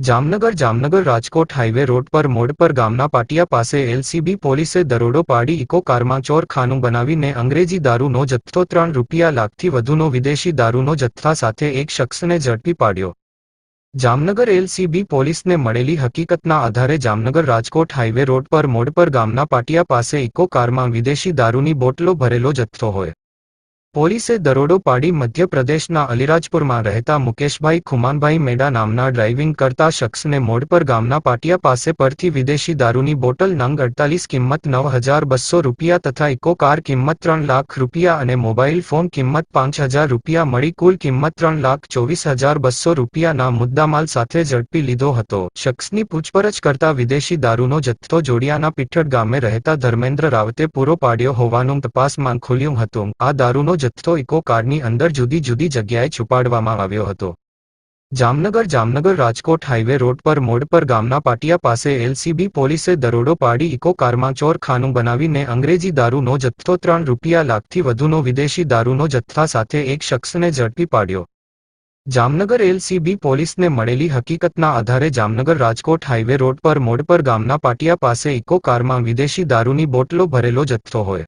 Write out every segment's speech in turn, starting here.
Jamnagar Jamnagar Rajkot highway road પર મોડ પર ગામના પાટિયા પાસે એલસીબી પોલીસે દરોડો પાડી ઇકો કારમાં ચોરખાનું બનાવીને અંગ્રેજી દારૂનો જથ્થો ત્રણ રૂપિયા લાખથી વધુનો વિદેશી દારૂનો જથ્થા સાથે એક શખ્સને ઝડપી પાડ્યો. જામનગર એલસીબી પોલીસને મળેલી હકીકતના આધારે જામનગર રાજકોટ હાઈવે રોડ પર મોડ પર ગામના પાટિયા પાસે ઇકો કારમાં વિદેશી દારૂની બોટલો ભરેલો જથ્થો હોય. પોલીસે દરોડો પાડી મધ્યપ્રદેશના અલીરાજપુરમાં રહેતા મુકેશભાઈ ખુમાનભાઈ મેડા નામના ડ્રાઇવિંગ કરતા શખ્સને મોડ પર ગામના પાટિયા પાસે પરથી વિદેશી દારૂની બોટલ નંગ અડતાલીસ કિંમત નવ હજાર બસો રૂપિયા તથા ઇકો કાર કિંમત ત્રણ લાખ રૂપિયા અને મોબાઈલ ફોન કિંમત પાંચ હજાર રૂપિયા મળી કુલ કિંમત ત્રણ લાખ ચોવીસ હજાર બસો રૂપિયાના મુદ્દામાલ સાથે ઝડપી લીધો હતો. શખ્સની પૂછપરછ કરતા વિદેશી દારૂનો જથ્થો જોડિયાના પીઠડ ગામે રહેતા ધર્મેન્દ્ર રાવતે પૂરો પાડ્યો હોવાનું તપાસમાં ખુલ્યું હતું. આ દારૂનો જથ્થો ઇકો કારની અંદર જુદી જુદી જગ્યાએ છુપાડવામાં આવ્યો હતો. જામનગર જામનગર રાજકોટ હાઈવે રોડ પર મોડ પર ગામના પાટિયા પાસે એલસીબી પોલીસે દરોડો પાડી ઇકો કારમાં ચોરખાનું બનાવીને અંગ્રેજી દારૂનો જથ્થો ત્રણ રૂપિયા લાખથી વધુનો વિદેશી દારૂનો જથ્થા સાથે એક શખ્સને ઝડપી પાડ્યો. જામનગર એલસીબી પોલીસને મળેલી હકીકતના આધારે જામનગર રાજકોટ હાઈવે રોડ પર મોડ પર ગામના પાટિયા પાસે ઇકો કારમાં વિદેશી દારૂની બોટલો ભરેલો જથ્થો હોય.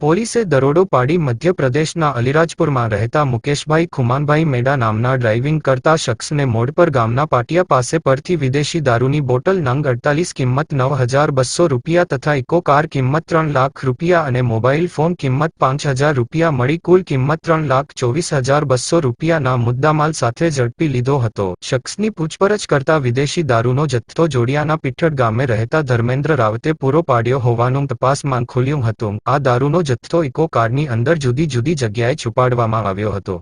પોલીસે દરોડો પાડી મધ્યપ્રદેશના અલીરાજપુરમાં રહેતા મુકેશભાઈ ખુમાનભાઈ મેડા નામના ડ્રાઇવિંગ કરતા શખ્સને મોડ પર ગામના પાટિયા પાસે પરથી વિદેશી દારૂની બોટલ નંગ અડતાલીસ કિંમત નવ હજાર બસો રૂપિયા તથા ઇકો કાર કિંમત ત્રણ લાખ રૂપિયા અને મોબાઈલ ફોન કિંમત પાંચ હજાર રૂપિયા મળી કુલ કિંમત ત્રણ લાખ ચોવીસ હજાર બસો રૂપિયાના મુદ્દામાલ સાથે ઝડપી લીધો હતો. શખ્સની પૂછપરછ કરતા વિદેશી દારૂનો જથ્થો જોડિયાના પીઠડ ગામે રહેતા ધર્મેન્દ્ર રાવતે પૂરો પાડ્યો હોવાનું તપાસમાં ખુલ્યું હતું. આ દારૂનો જથ્થો ઇકો કારની અંદર જુદી જુદી જગ્યાએ છુપાડવામાં આવ્યો હતો.